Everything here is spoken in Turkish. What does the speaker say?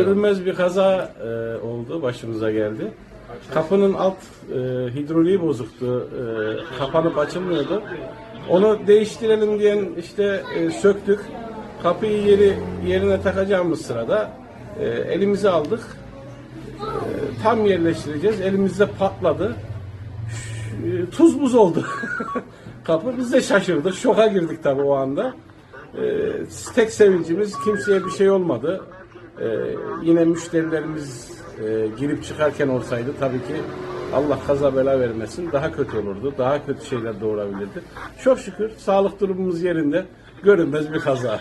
Görünmez bir kaza e, oldu, başımıza geldi. Kapının alt e, hidroliği bozuktu, e, kapanıp açılmıyordu. Onu değiştirelim diyen işte e, söktük. Kapıyı yeri yerine takacağımız sırada e, elimize aldık. E, tam yerleştireceğiz. Elimizde patladı. E, Tuz buz oldu. Kapı biz de şaşırdık. Şoka girdik tabii o anda. E, tek sevincimiz kimseye bir şey olmadı. Ee, yine müşterilerimiz e, girip çıkarken olsaydı tabii ki Allah kaza bela vermesin daha kötü olurdu. Daha kötü şeyler doğurabilirdi. Çok şükür sağlık durumumuz yerinde. Görünmez bir kaza.